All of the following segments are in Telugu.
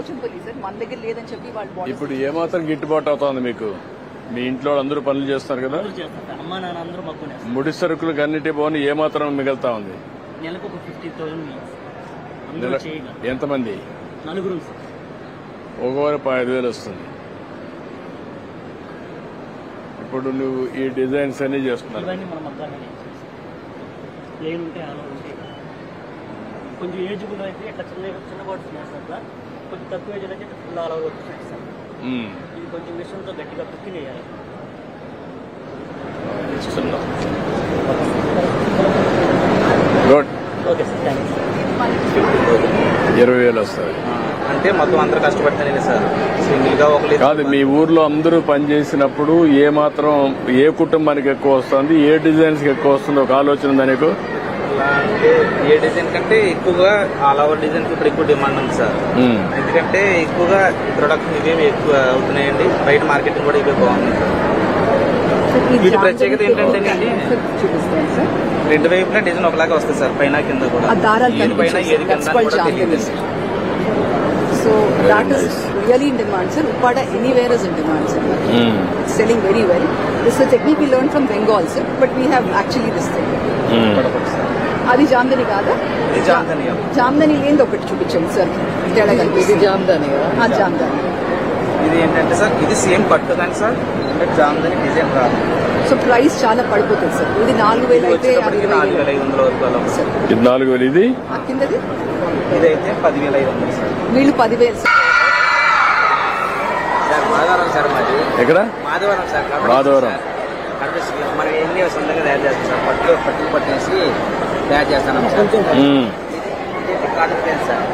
పోచంపల్లి సార్ మన దగ్గర లేదని చెప్పి వాళ్ళు బాడీ ఇప్పుడు ఏమాత్రం గిట్టుబాటు అవుతోంది మీకు? మీ ఇంట్లో అందరూ పనులు కదా? చేస్తారు. సార్ అమ్మా నాన్న అందరూ మాకు కొనేస్తారు ముడి సరుకులకు అన్నిటి పోని ఏమాత్రం మిగులుతా ఉంది? నెలకు ఒక ఫిఫ్టీ థౌసండ్ ఎంతమంది? నలుగురు. ఒకవారు ఐదు వేలు వస్తుంది. ఇప్పుడు నువ్వు ఈ డిజైన్స్ అన్ని చేస్తున్నారు. కొంచెం ఏజ్బుల్ అయితే ఇట్లా చిన్న చిన్న బాటిల్స్ వేస్తారు సార్ కొంచెం తక్కువ ఏజ్ అయితే ఫుల్ అలా వచ్చేసి సార్ ఉమ్. ఇది కొంచెం మిషన్తో గట్టిగా కుక్కి వేయాలి గుడ్ ఓకే సార్ ఇరవై వేలు వస్తుంది అంటే మొత్తం అందరూ కష్టపడతానే సార్ సింగిల్గా ఒకరు కాదు మీ ఊర్లో అందరూ పనిచేసినప్పుడు ఏ మాత్రం ఏ కుటుంబానికి ఎక్కువ వస్తుంది ఏ డిజైన్స్ ఎక్కువ వస్తుంది ఒక ఆలోచన ఉందా నీకు? అలా అంటే ఏ డిజైన్ కంటే ఎక్కువగా ఆల్ ఓవర్ డిజైన్ ఇప్పుడు ఎక్కువ డిమాండ్ ఉంది సార్. ఎందుకంటే ఎక్కువగా ప్రొడక్షన్ ఇవే ఎక్కువ అవుతున్నాయండి బయట మార్కెటింగ్ కూడా ఇవే బాగుంది సార్ వీటి ప్రత్యేకత సార్ రెండు వైపులా డిజైన్ ఒకలాగా వస్తుంది సార్ పైన కింద కూడా ఆ దారాలు ఏది పైన ఏది సార్. కింద కూడా తెలియదు. So that is really in demand sir Uppada anywhere is in demand sir. This is a technique we learned from Bengal, sir, but we have actually this thing. Um. అది జామ్దని కాదా? ఇది జామ్దని. జామ్దని ఏంది ఒకటి చూపించండి సార్. తేడా కనిపిస్తుంది. జామ్దని జామ్దని ఇది ఏంటంటే సార్ ఇది సేమ్ పట్టు కానీ సార్ అంటే జామ్దని డిజైన్ రాదు సో ప్రైస్ చాలా పడిపోతుంది సార్. ఇది నాలుగు వేలు అయితే నాలుగు ఇది నాలుగు వేలు ఇది? ఆ కిందది? ఇదైతే పదివేల ఐదు వందలు సార్. వీళ్ళు పదివేలు సార్. సార్ మాధవరం సార్ మాది. ఎక్కడ? మాధవరం సార్ మాధవరం. మనం ఎన్ని సొంతంగా తయారు చేస్తాం సార్. పట్టు పట్టేసి తయారు చేస్తాం సార్. ఉమ్. ఇది cotton place sir.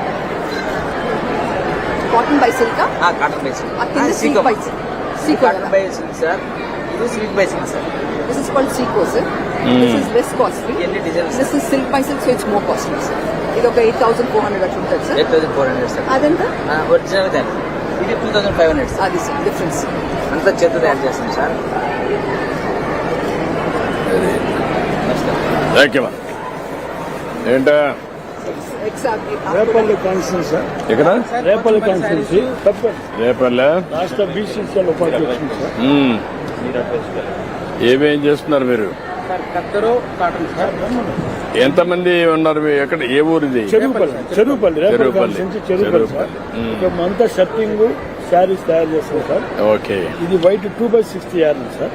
Cotton by silk cotton by silk silk by silk sico cotton by silk sir. ఇది silk by silk sir. This is called sico sir this is less costly ఇవన్నీ designs this is silk by silk so it's more costly sir ఇది ఒక ఎయిట్ థౌసండ్ ఫోర్ హండ్రెడ్ అట్లా ఉంటుంది sir eight thousand four hundred sir. అదెంత? ఒరిజినల్ ఇది two thousand five hundred sir. అది సార్ డిఫరెన్స్ అంతా చేత తయారు చేస్తాం సార్. థ్యాంక్ యూ ఏంటా? రేపల్లి కాన్స్టిట్యూన్సీ సార్ ఎక్కడ? రేపల్లి కాన్స్టిట్యూన్సీ తప్పండి రేపల్లె? రాష్ట్ర బీసీసీఎల్ ఉపాధ్యక్షుడు సార్ ఉమ్. ఏమేం చేస్తున్నారు మీరు? సార్ కత్తరు కాటన్ సార్ ఎంతమంది ఉన్నారు? ఎక్కడ ఏ ఊరు ఇది చెరువుపల్లి చెరువుపల్లి రేపల్లి. ఇక్కడ అంతా షర్టింగ్ శారీస్ తయారు చేస్తాం సార్ ఓకే. ఇది white two by sixty yard sir